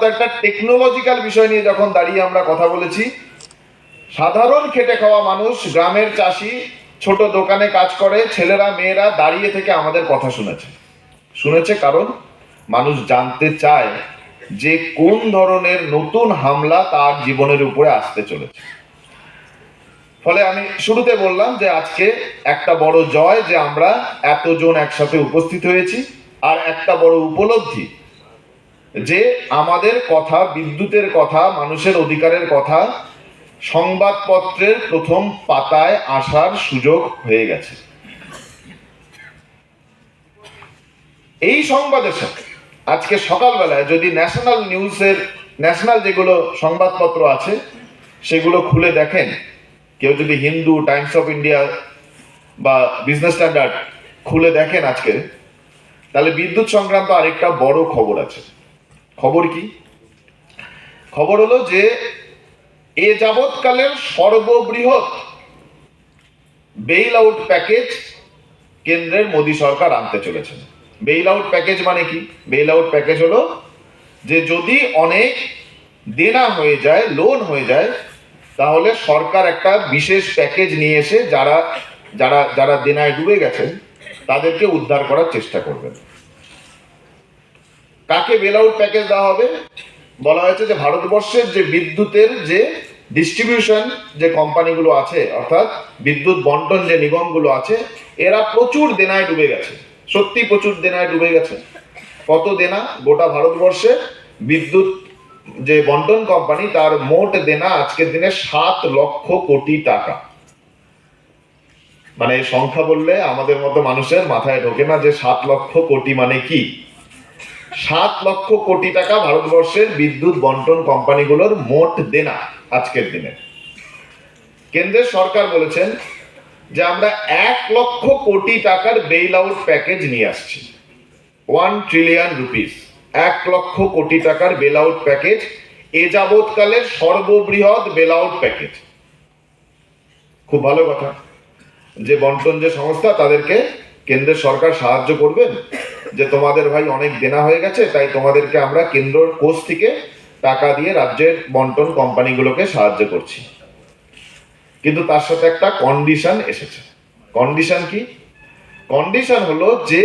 একটা টেকনোলজিক্যাল বিষয় নিয়ে যখন দাঁড়িয়ে আমরা কথা বলেছি, সাধারণ খেটে খাওয়া মানুষ, গ্রামের চাষি, ছোট দোকানে কাজ করে, ছেলেরা, মেয়েরা দাঁড়িয়ে থেকে আমাদের কথা শুনেছে। শুনেছে কারণ মানুষ জানতে চায় যে কোন ধরনের নতুন হামলা তার জীবনের উপরে আসতে চলেছে। ফলে আমি শুরুতে বললাম যে আজকে একটা বড় জয় যে আমরা এতজন একসাথে উপস্থিত হয়েছি, আর একটা বড় উপলব্ধি যে আমাদের কথা, বিদ্যুতের কথা, মানুষের অধিকারের কথা সংবাদপত্রের প্রথম পাতায় আসার সুযোগ হয়ে গেছে। এই সংবাদের সাথে আজকে সকালবেলায় যদি ন্যাশনাল নিউজের, ন্যাশনাল যেগুলো সংবাদপত্র আছে, সেগুলো খুলে দেখেন, কেউ যদি হিন্দু, টাইমস অফ ইন্ডিয়া বা বিজনেস স্ট্যান্ডার্ড খুলে দেখেন আজকে, তাহলে বিদ্যুৎ সংক্রান্ত আরেকটা বড় খবর আছে। খবর কি? খবর হলো যে, এ যাবৎকালের সর্ববৃহৎ বেইল আউট প্যাকেজ কেন্দ্রের মোদী সরকার আনতে চলেছেন। বেইল আউট প্যাকেজ মানে কি? বেইল আউট প্যাকেজ হলো যে, যদি অনেক দেনা হয়ে যায় লোন হয়ে যায়, তাহলে সরকার একটা বিশেষ প্যাকেজ নিয়ে এসে যারা যারা যারা দেনায় ডুবে গেছেন, তাদেরকে উদ্ধার করার চেষ্টা করবেন। কাকে বেল আউট প্যাকেজ দেওয়া হবে? বলা হয়েছে যে ভারতবর্ষের যে বিদ্যুতের যে ডিস্ট্রিবিউশন যে কোম্পানিগুলো আছে, অর্থাৎ বিদ্যুৎ বন্টন যে নিগমগুলো আছে, এরা প্রচুর দেনায় ডুবে গেছে। সত্যি প্রচুর দেনায় ডুবে গেছে। কত দেনা? গোটা ভারতবর্ষে বিদ্যুৎ যে বন্টন কোম্পানি তার মোট দেনা আজকের দিনে সাত লক্ষ কোটি টাকা। মানে সংখ্যা বললে আমাদের মতো মানুষের মাথায় ঢোকে না যে সাত লক্ষ কোটি মানে কি? সাত লক্ষ কোটি টাকা ভারতবর্ষের বিদ্যুৎ বন্টন কোম্পানিগুলোর মোট দেনা আজকের দিনে। কেন্দ্রের সরকার বলেছেন যে আমরা এক লক্ষ কোটি টাকার বেইল আউট প্যাকেজ নিয়ে আসছি। ওয়ান ট্রিলিয়ন রুপিস এক লক্ষ কোটি টাকার বেল আউট প্যাকেজ এ যাবৎকালের সর্ববৃহৎ বেল আউট প্যাকেজ খুব ভালো কথা। যে বন্টন যে সংস্থা, তাদেরকে কেন্দ্রের সরকার সাহায্য করবেন? যে তোমাদের ভাই অনেক দেনা হয়ে গেছে, তাই তোমাদেরকে আমরা কেন্দ্র কোষ থেকে টাকা দিয়ে রাজ্যের বন্টন কোম্পানিগুলোকে সাহায্য করছি। কিন্তু তার সাথে একটা কন্ডিশন এসেছে। কন্ডিশন কি? কন্ডিশন হলো যে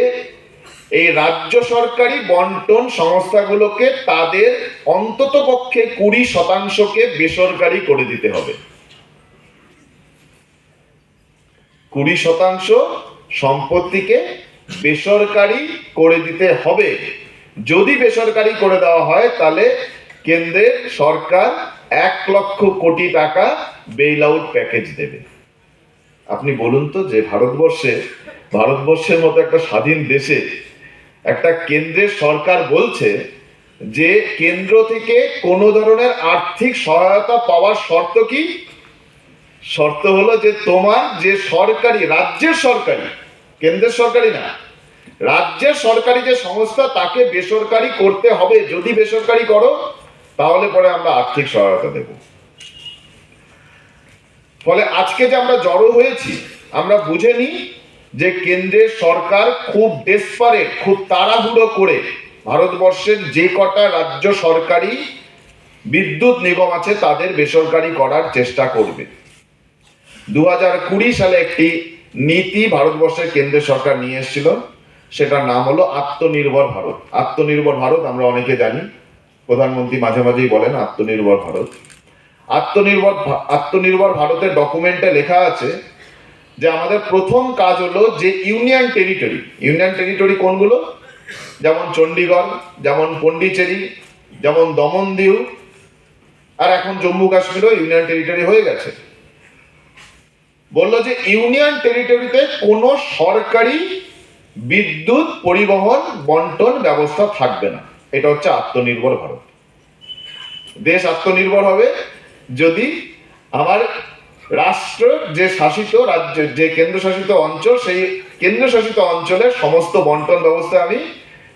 এই রাজ্য সরকারি বন্টন সংস্থাগুলোকে তাদের অন্তত পক্ষে কুড়ি শতাংশকে বেসরকারি করে দিতে হবে। কুড়ি শতাংশ সম্পত্তিকে বেসরকারি করে দিতে হবে। যদি বেসরকারি করে দেওয়া হয়, তাহলে কেন্দ্রের সরকার এক লক্ষ কোটি টাকা বেইল আউট প্যাকেজ দেবে। আপনি বলুন তো যে ভারতবর্ষে, ভারতবর্ষের মতো একটা স্বাধীন দেশে একটা কেন্দ্রের সরকার বলছে যে কেন্দ্র থেকে কোনো ধরনের আর্থিক সহায়তা পাওয়ার শর্ত কি? শর্ত হলো যে তোমার যে সরকারি, রাজ্যের সরকারি কেন্দ্রের সরকারি না, রাজ্যের সরকারি যে সংস্থা, তাকে বেসরকারি করতে হবে। যদি বেসরকারি করো, তাহলে পরে আমরা আর্থিক সহায়তা দেব। ফলে আজকে যে আমরা জড়ো হয়েছি, আমরা বুঝে নিই যে কেন্দ্রের সরকার খুব ডেসপারেট খুব তাড়াহুড়ো করে ভারতবর্ষের যে কটা রাজ্য সরকারি বিদ্যুৎ নিগম আছে, তাদের বেসরকারি করার চেষ্টা করবে। দু হাজার কুড়ি সালে একটি নীতি ভারতবর্ষের কেন্দ্রের সরকার নিয়ে এসেছিল। সেটার নাম হলো আত্মনির্ভর ভারত। আত্মনির্ভর ভারত আমরা অনেকে জানি। প্রধানমন্ত্রী মাঝে মাঝেই বলেন আত্মনির্ভর ভারত। আত্মনির্ভর আত্মনির্ভর ভারতের ডকুমেন্টে লেখা আছে যে আমাদের প্রথম কাজ হলো যে ইউনিয়ন টেরিটরি। ইউনিয়ন টেরিটরি কোনগুলো? যেমন চণ্ডীগড়, যেমন পন্ডিচেরি, যেমন দমন দিউ। আর এখন জম্মু কাশ্মীরও ইউনিয়ন টেরিটরি হয়ে গেছে। বলল যে ইউনিয়ন টেরিটরিতে কোনো সরকারি বিদ্যুৎ পরিবহন বন্টন ব্যবস্থা থাকবে না। এটা হচ্ছে আত্মনির্ভর ভারত। দেশ আত্মনির্ভর হবে যদি আমার রাষ্ট্র যে শাসিত রাজ্য, যে কেন্দ্রশাসিত অঞ্চল, সেই কেন্দ্রশাসিত অঞ্চলের সমস্ত বন্টন ব্যবস্থা আমি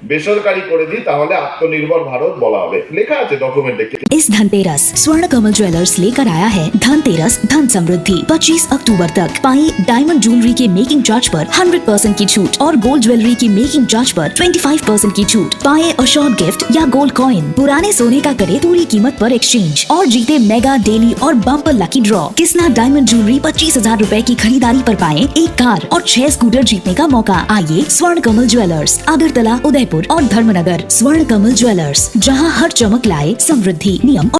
বেসরকারি করে দিই তাহলে আত্মনির্ভর ভারত বলা হবে লেখা আছে ডকুমেন্টে इस धनतेरस स्वर्ण कमल ज्वेलर्स लेकर आया है धनतेरस धन समृद्धि 25 अक्टूबर तक पाई डायमंड ज्वेलरी के मेकिंग चार्ज पर 100 परसेंट की छूट और गोल्ड ज्वेलरी की मेकिंग चार्ज पर 25 परसेंट की छूट पाए अशोर्ड गिफ्ट या गोल्ड कॉइन पुराने सोने का करे पूरी कीमत पर एक्सचेंज और जीते मेगा डेली और bumper lucky draw Kisna diamond jewellery पच्चीस हजार रूपए की खरीदारी पर पाए एक कार और छह स्कूटर जीतने का मौका आइए स्वर्ण कमल ज्वेलर्स अगरतला उदयपुर और धर्मनगर स्वर्ण कमल ज्वेलर्स जहाँ हर चमक लाए समृद्धि नियम